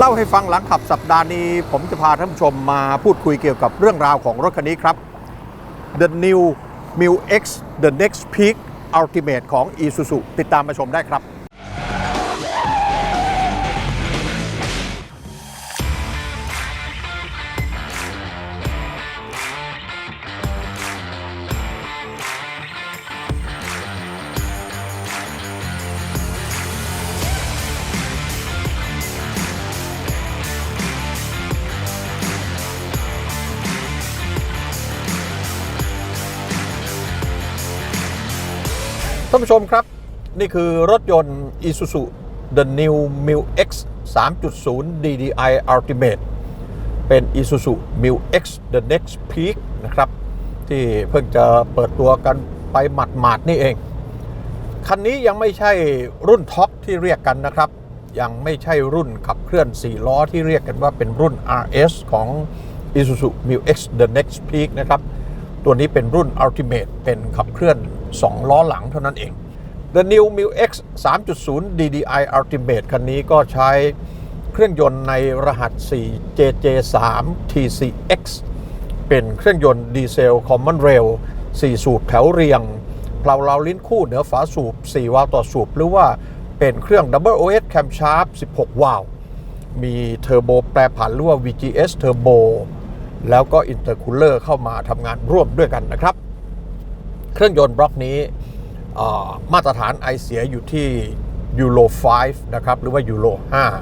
เล่าให้ฟังหลังขับสัปดาห์นี้ ผมจะพาท่านผู้ชมมาพูดคุยเกี่ยวกับเรื่องราวของรถคันนี้ครับ The New m i l X The Next Peak Ultimate ของ Isuzu ติดตามมาชมได้ครับานผู้ชมครับ นี่คือรถยนต์ Isuzu The New m i l X 3.0 DDI Ultimate เป็น Isuzu m i l X The Next Peak นะครับ ที่เพิ่งจะเปิดตัวกันไปหมาดๆนี่เอง คันนี้ยังไม่ใช่รุ่นท็อปที่เรียกกันนะครับ ยังไม่ใช่รุ่นขับเคลื่อน 4 ล้อที่เรียกกันว่าเป็นรุ่น RS ของ Isuzu m i l X The Next Peak นะครับ ตัวนี้เป็นรุ่น Ultimate เป็นขับเคลื่อน 2 ล้อหลังเท่านั้นเอง The New m i l X 3.0 DDI Ultimate คันนี้ก็ใช้เครื่องยนต์ในรหัส 4JJ3 TCX เป็นเครื่องยนต์ดีเซล Common Rail 4 สูบแถวเรียงเพลาเลาลิ้นคู่เหนือฝาสูบ 4 วาล์วต่อสูบ หรือว่าเป็นเครื่อง Double OS Camshaft 16 วาล์วมีเทอร์โบแปรผันหรือว่า VGS Turbo แล้วก็อินเตอร์คูลเลอร์เข้ามาทำงานร่วมด้วยกันนะครับ เครื่องยนต์บล็อกนี้มาตรฐานไอเสียอยู่ที่ยูโร 5 นะครับ หรือว่ายูโร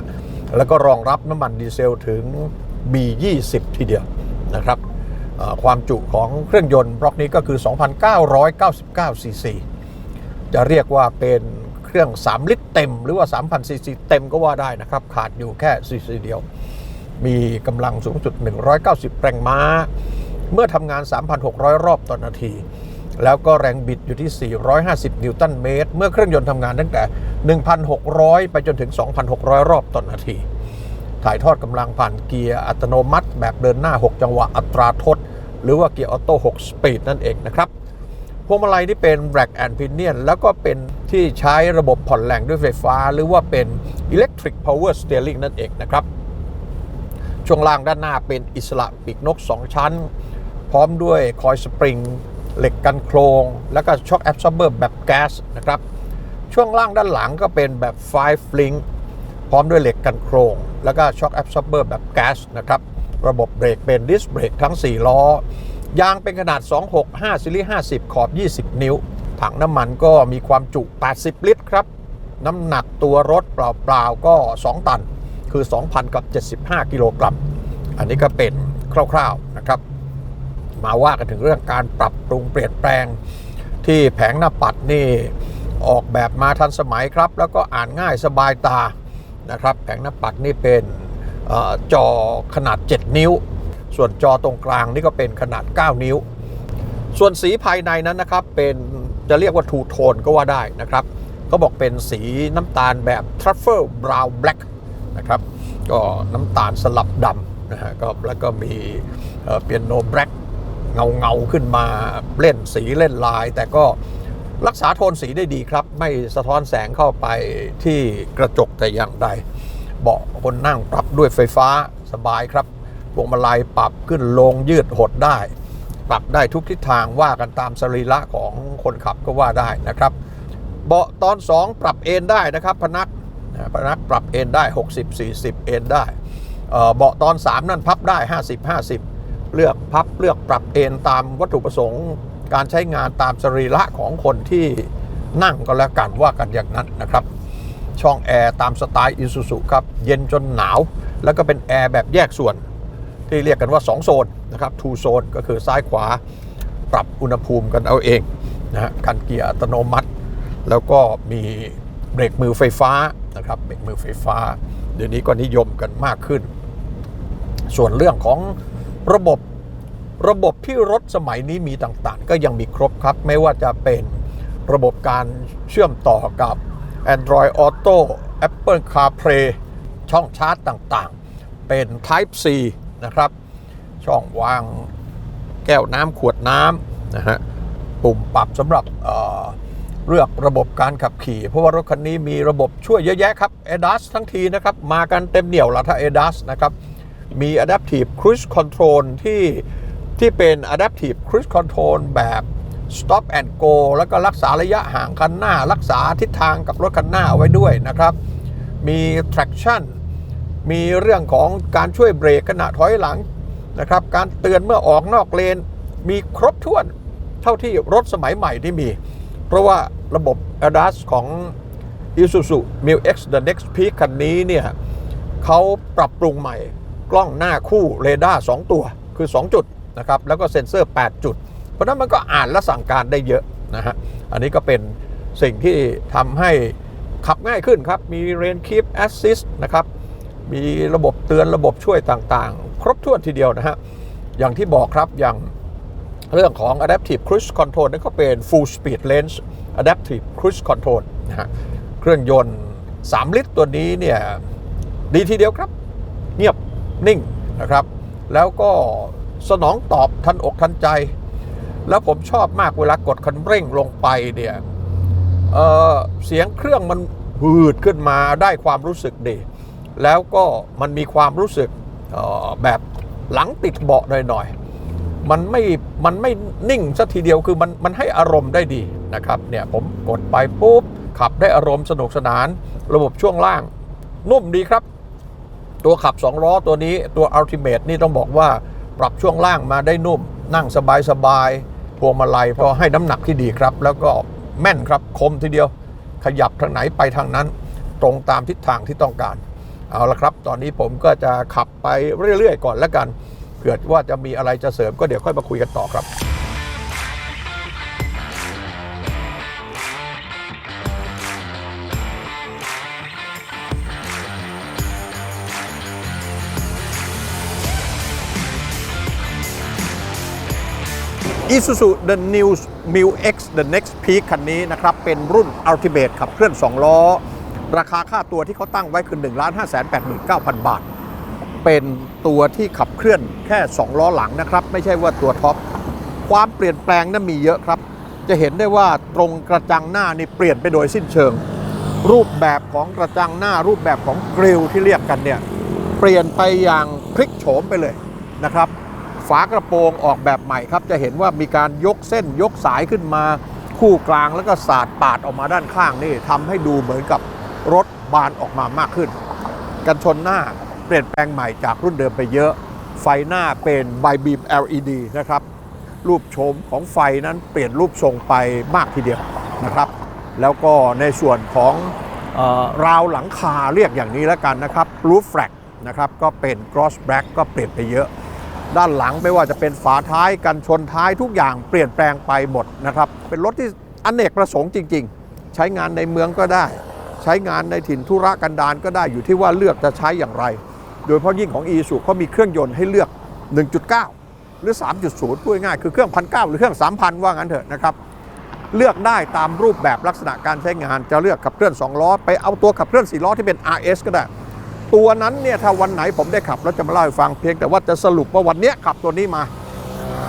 5 แล้วก็รองรับน้ำมันดีเซลถึง B20 ทีเดียวนะครับความจุของเครื่องยนต์บล็อกนี้ก็คือ 2,999 ซีซี จะเรียกว่าเป็นเครื่อง 3 ลิตรเต็ม หรือว่า 3,000 ซีซีเต็มก็ว่าได้นะครับ ขาดอยู่แค่ซีซีเดียว มีกำลังสูงสุด 190 แรงม้า เมื่อทำงาน 3,600 รอบต่อนนาที แล้วก็แรงบิดอยู่ที่ 450 นิวตันเมตร เมื่อเครื่องยนต์ทำงานตั้งแต่ 1,600 ไปจนถึง 2,600 รอบต่อนนาที ถ่ายทอดกำลังผ่านเกียร์อัตโนมัติ แบบเดินหน้า 6 จังหวะอัตราทด หรือว่าเกียร์ออโต้ 6 สปีดนั่นเองนะครับพวงมาลัยที่เป็น Black and Pinion แล้วก็เป็นที่ใช้ระบบผ่อนแรงด้วยไฟฟ้า หรือว่าเป็น Electric Power Steering นั่นเองนะครับ ช่วงล่างด้านหน้าเป็นอิสระปีกนก 2 ชั้น พร้อมด้วยคอยสปริง เหล็กกันโครง แล้วก็ช็อคแอบซอร์เบอร์แบบแก๊สนะครับ ช่วงล่างด้านหลังก็เป็นแบบไฟฟลิงพร้อมด้วยเหล็กกันโครง แล้วก็ช็อคแอบซอร์เบอร์แบบแก๊สนะครับ ระบบเบรกเป็นดิสเบรกทั้ง 4 ล้อ ยางเป็นขนาด 265ซิลิ50 ขอบ 20 นิ้ว ถังน้ำมันก็มีความจุ 80 ลิตรครับ น้ำหนักตัวรถเปล่าๆก็ 2 ตัน คือ 2,000 กับ 75 กิโลกรัม อันนี้ก็เป็นคร่าวๆนะครับ มาว่ากันถึงเรื่องการปรับปรุงเปลี่ยนแปลง ที่แผงหน้าปัดนี่ออกแบบมาทันสมัยครับ แล้วก็อ่านง่ายสบายตานะครับ แผงหน้าปัดนี่เป็นอจอขนาด 7 นิ้ว ส่วนจอตรงกลางนี่ก็เป็นขนาด 9 นิ้ว ส่วนสีภายในนั้นนะครับเป็นจะเรียกว่าทูโทนก็ว่าได้นะครับเขาบอกเป็นสีน้ำตาลแบบ Truffle Brown Black น นะครับ ก็น้ำตาลสลับดำนะฮะก็แล้วก็มีเปียโนแบล็กเงาเงาขึ้นมาเล่นสีเล่นลาย แต่ก็รักษาโทนสีได้ดีครับ ไม่สะท้อนแสงเข้าไปที่กระจกแต่อย่างใด เบาะคนนั่งปรับด้วยไฟฟ้าสบายครับวงมาลัยปรับขึ้นลงยืดหดได้ ปรับได้ทุกทิศทางว่ากันตามสรีระของคนขับก็ว่าได้นะครับ เบาะตอน 2 ปรับเอนได้นะครับ พนัก นะพนักปรับเอนได้ 60 40 เอนได้ เบาะตอน 3 นั่นพับได้ 50 50 เลือกพับเลือกปรับเอนตามวัตถุประสงค์ การใช้งานตามสรีระของคนที่นั่งก็แล้วกันว่ากันอย่างนั้นนะครับ ช่องแอร์ตามสไตล์อิซูซุครับ เย็นจนหนาว แล้วก็เป็นแอร์แบบแยกส่วน ที่เรียกกันว่า 2 โซนนะครับ two โซนก็คือซ้ายขวาปรับอุณหภูมิกันเอาเองนะฮะการเกียร์อัตโนมัติ แล้วก็มีเบรกมือไฟฟ้า นะครับเบรกมือไฟฟ้า เดี๋ยวนี้ก็นิยมกันมากขึ้น ส่วนเรื่องของระบบระบบที่รถสมัยนี้มีต่างๆ ก็ยังมีครบครับ ไม่ว่าจะเป็นระบบการเชื่อมต่อกับ Android Auto Apple CarPlay ช่องชาร์จต่างๆ เป็น Type C นะครับ ช่องวางแก้วน้ำขวดน้ำนะฮะ ปุ่มปรับสำหรับ เลือกระบบการขับขี่ เพราะว่ารถคันนี้มีระบบช่วยเยอะแยะครับ ADAS ทั้งทีนะครับ มากันเต็มเหนี่ยวละถ้า ADAS นะครับ มี Adaptive Cruise Control ที่ที่เป็น Adaptive Cruise Control แบบ Stop and Go แล้วก็รักษาระยะห่างคันหน้า รักษาทิศทางกับรถคันหน้าเอาไว้ด้วยนะครับ มี traction มีเรื่องของการช่วยเบรกขณะถอยหลังนะครับ การเตือนเมื่อออกนอกเลน มีครบถ้วนเท่าที่รถสมัยใหม่ที่มี เพราะว่าระบบ ADAS ของ Isuzu m u X The Next Peak คันนี้เนี่ยเขาปรับปรุงใหม่กล้องหน้าคู่เรดาร์2ตัวคือ 2 จุดนะครับแล้วก็เซ็นเซอร์ 8 จุด เพราะฉะนั้นมันก็อ่านและสั่งการได้เยอะนะฮะอันนี้ก็เป็นสิ่งที่ทำให้ขับง่ายขึ้นครับ มี Rain Keep Assist นะครับ มีระบบเตือนระบบช่วยต่างๆ ครบถ้วนทีเดียวนะฮะ อย่างที่บอกครับอย่าง เรื่องของ Adaptive Cruise Control นั่นก็เป็น Full Speed Range Adaptive Cruise Control นะฮะเครื่องยนต์ 3 ลิตรตัวนี้เนี่ย ดีทีเดียวครับ เงียบนิ่งนะครับ แล้วก็สนองตอบทันอกทันใจ แล้วผมชอบมากเวลากดคันเร่งลงไปเนี่ยเออเสียงเครื่องมันหืดขึ้นมาได้ความรู้สึกดี แล้วก็มันมีความรู้สึกแบบหลังติดเบาะหน่อยๆ มันไม่มันไม่นิ่งสัทีเดียวคือมันมันให้อารมณ์ได้ดีนะครับเนี่ยผมกดไปปุ๊บขับได้อารมณ์สนุกสนาน ระบบช่วงล่าง นุ่มดีครับ ตัวขับ2ล้อตัวนี้ตัว Ultimate นี่ต้องบอกว่าปรับช่วงล่างมาได้นุ่ม นั่งสบายสบายพวงมาลัยพอให้น้ำหนักที่ดีครับ แล้วก็แม่นครับคมทีเดียว ขยับทางไหนไปทางนั้น ตรงตามทิศทางที่ต้องการ เอาละครับ ตอนนี้ผมก็จะขับไปเรื่อยๆ ก่อนแล้วกัน เผื่อว่าจะมีอะไรจะเสริมก็เดี๋ยวค่อยมาคุยกันต่อครับ Isuzu The New m u X The Next Peak คันนี้นะครับ เป็นรุ่น Ultimate ขับเคลื่อน 2 ล้อ ราคาค่าตัวที่เขาตั้งไว้คือ1 5 8 9 0 0 0 บาท เป็นตัวที่ขับเคลื่อนแค่ 2 ล้อหลังนะครับ ไม่ใช่ว่าตัวท็อปความเปลี่ยนแปลงนั้นมีเยอะครับ จะเห็นได้ว่าตรงกระจังหน้านี่เปลี่ยนไปโดยสิ้นเชิง รูปแบบของกระจังหน้า รูปแบบของกริลที่เรียกกันเนี่ยเปลี่ยนไปอย่างพลิกโฉมไปเลยนะครับฝากระโปรงออกแบบใหม่ครับ จะเห็นว่ามีการยกเส้นยกสายขึ้นมา คู่กลางแล้วก็สาดปาดออกมาด้านข้างนี่ทำให้ดูเหมือนกับรถบานออกมามากขึ้น กันชนหน้า เปลี่ยนแปลงใหม่จากรุ่นเดิมไปเยอะ ไฟหน้าเป็นไบบีม LED นะครับ รูปโฉมของไฟนั้นเปลี่ยนรูปทรงไปมากทีเดียวนะครับ แล้วก็ในส่วนของออราวหลังคาเรียกอย่างนี้แล้วกันนะครับ roof rack นะครับก็เป็น gloss black ก็เปลี่ยนไปเยอะด้านหลังไม่ว่าจะเป็นฝาท้ายกันชนท้ายทุกอย่างเปลี่ยนแปลงไปหมดนะครับ เป็นรถที่อนเนกประสงค์จริง ๆ ใช้งานในเมืองก็ได้ ใช้งานในถิ่นธุระกันดารก็ได้อยู่ที่ว่าเลือกจะใช้อย่างไร โดยเฉพาะยิ่งของ e ีสุเขามีเครื่องยนต์ให้เลือก 1.9 หรือ 3.0 พูดง่ายคือเครื่อง 1,900 หรือเครื่อง 3,000 ว่างั้นเถอะนะครับ เลือกได้ตามรูปแบบลักษณะการใช้งาน จะเลือกขับเคลื่อน 2 ล้อ ไปเอาตัวขับเคลื่อน 4 ล้อที่เป็น RS ก็ได้ ตัวนั้นเนี่ยถ้าวันไหนผมได้ขับแล้วจะมาเล่าให้ฟังเพียงแต่ว่าจะสรุปว่าวันเนี้ยขับตัวนี้มา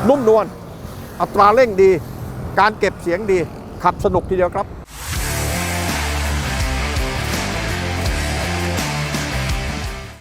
นุ่มนวลอัตราเร่งดี การเก็บเสียงดีขับสนุกทีเดียวครับ